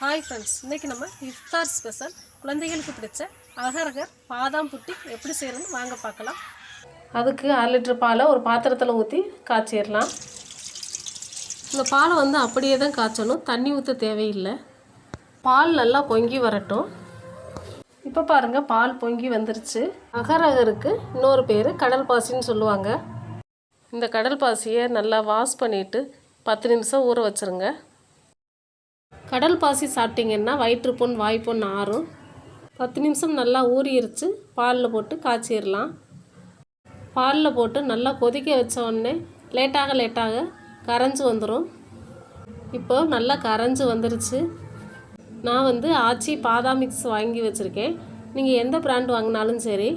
Hi friends இன்றைக்கி நம்ம இஃப்தார் special குழந்தைகளுக்கு பிடிச்ச அகரகர் பாதாம் புட்டி எப்படி செய்யறதுன்னு வாங்க பார்க்கலாம். அதுக்கு அரை லிட்டர் பாலை ஒரு பாத்திரத்தில் ஊற்றி காய்ச்சிடலாம். இந்த பாலை வந்து அப்படியே தான் காய்ச்சணும். தண்ணி ஊற்ற தேவையில்லை. பால் நல்லா பொங்கி வரட்டும். இப்போ பாருங்கள் பால் பொங்கி வந்துருச்சு. அகரகருக்கு இன்னொரு பேர் கடல் பாசின்னு சொல்லுவாங்க. இந்த கடல் பாசியை நல்லா வாஷ் பண்ணிவிட்டு பத்து நிமிஷம் ஊற வச்சுருங்க. கடல் பாசி சாப்பிட்டிங்கன்னா வயிற்றுப்புண் வாய்ப்புண் ஆறும். பத்து நிமிஷம் நல்லா ஊறிடுச்சு பாலில் போட்டு காய்ச்சிடலாம் பாலில் போட்டு நல்லா கொதிக்க வச்ச உடனே லேட்டாக லேட்டாக கரைஞ்சி வந்துடும் இப்போ நல்லா கரைஞ்சி வந்துருச்சு. நான் வந்து ஆச்சி பாதாம் மிக்ஸ் வாங்கி வச்சுருக்கேன். நீங்கள் எந்த பிராண்ட் வாங்கினாலும் சரி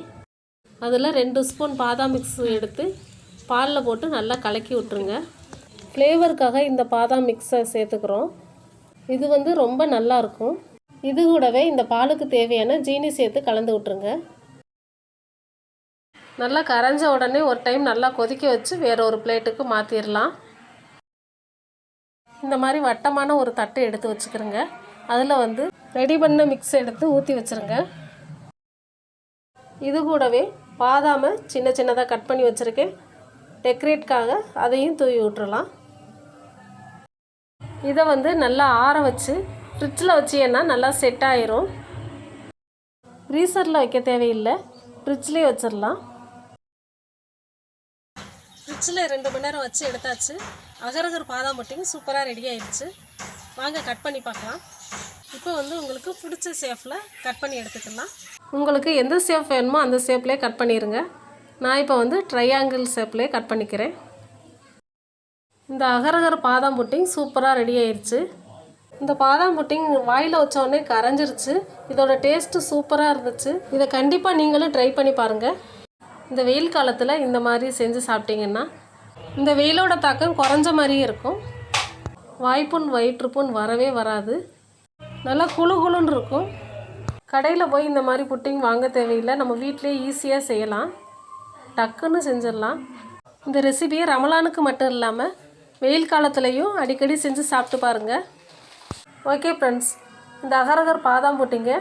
அதில் ரெண்டு ஸ்பூன் பாதாம் மிக்ஸ் எடுத்து பாலில் போட்டு நல்லா கலக்கி விட்ருங்க ஃப்ளேவருக்காக இந்த பாதாம் மிக்ஸை சேர்த்துக்கிறோம். இது வந்து ரொம்ப நல்லா இருக்கும். இது கூடவே இந்த பாலுக்கு தேவையான ஜீனி சேர்த்து கலந்து விட்ருங்க நல்லா கரைஞ்ச உடனே ஒரு டைம் நல்லா கொதிக்க வச்சு வேற ஒரு பிளேட்டுக்கு மாற்றிடலாம் இந்த மாதிரி வட்டமான ஒரு தட்டை எடுத்து வச்சுக்கிறோங்க. அதில் வந்து ரெடி பண்ண மிக்ஸ் எடுத்து ஊற்றி வச்சுருங்க. இது கூடவே பாதாமை சின்ன சின்னதாக கட் பண்ணி வச்சுருக்கேன். டெக்கரேட்காக அதையும் தூவி விட்டுறலாம். இதை வந்து நல்லா ஆற வச்சு ஃப்ரிட்ஜில் வச்சீங்கன்னா நல்லா செட் ஆயிரும். ஃப்ரீசரில் வைக்க தேவையில்லை. ஃப்ரிட்ஜ்லேயே வச்சிடலாம். ஃப்ரிட்ஜில் ரெண்டு மணி நேரம் வச்சு எடுத்தாச்சு. அகரகர் பாதாம் மட்டும் சூப்பராக ரெடி ஆயிடுச்சு. வாங்க கட் பண்ணி பார்க்கலாம். இப்போ வந்து உங்களுக்கு பிடிச்ச ஷேஃபில் கட் பண்ணி எடுத்துக்கலாம். உங்களுக்கு எந்த ஷேப் வேணுமோ அந்த ஷேப்லேயே கட் பண்ணிடுங்க நான் இப்போ வந்து ட்ரையாங்கிள் ஷேப்லேயே கட் பண்ணிக்கிறேன். இந்த அகரகர பாதாம் புட்டிங் சூப்பராக ரெடி ஆயிடுச்சு இந்த பாதாம் புட்டிங் வாயில் வச்சோடனே கரைஞ்சிருச்சு. இதோட டேஸ்ட்டு சூப்பராக இருந்துச்சு. இதை கண்டிப்பாக நீங்களும் ட்ரை பண்ணி பாருங்கள் இந்த வெயில் காலத்தில் இந்த மாதிரி செஞ்சு சாப்பிட்டீங்கன்னா இந்த வெயிலோட தாக்கம் குறைஞ்ச மாதிரியே இருக்கும். வாய்ப்புண் வயிற்றுப்புண் வரவே வராது. நல்லா குளு குளுன்னு இருக்கும். கடையில் போய் இந்த மாதிரி புட்டிங் வாங்க தேவையில்லை. நம்ம வீட்டிலேயே ஈஸியாக செய்யலாம். டக்குன்னு செஞ்சிடலாம். இந்த ரெசிபியை ரமலானுக்கு மட்டும் இல்லாமல் வெயில் காலத்துலேயும் அடிக்கடி செஞ்சு சாப்பிட்டு பாருங்கள் ஓகே ஃப்ரெண்ட்ஸ் இந்த அகரகர் பாதாம் போட்டிங்க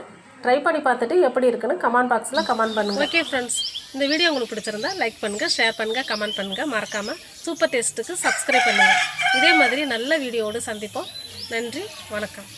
ட்ரை பண்ணி பார்த்துட்டு எப்படி இருக்குன்னு கமெண்ட் பாக்ஸில் கமெண்ட் பண்ணுங்கள் ஓகே ஃப்ரெண்ட்ஸ் இந்த வீடியோ உங்களுக்கு பிடிச்சிருந்தா லைக் பண்ணுங்கள் ஷேர் பண்ணுங்கள் கமெண்ட் பண்ணுங்கள் மறக்காமல் சூப்பர் டேஸ்ட்டுக்கு சப்ஸ்கிரைப் பண்ணுங்கள் இதே மாதிரி நல்ல வீடியோவோடு சந்திப்போம். நன்றி வணக்கம்.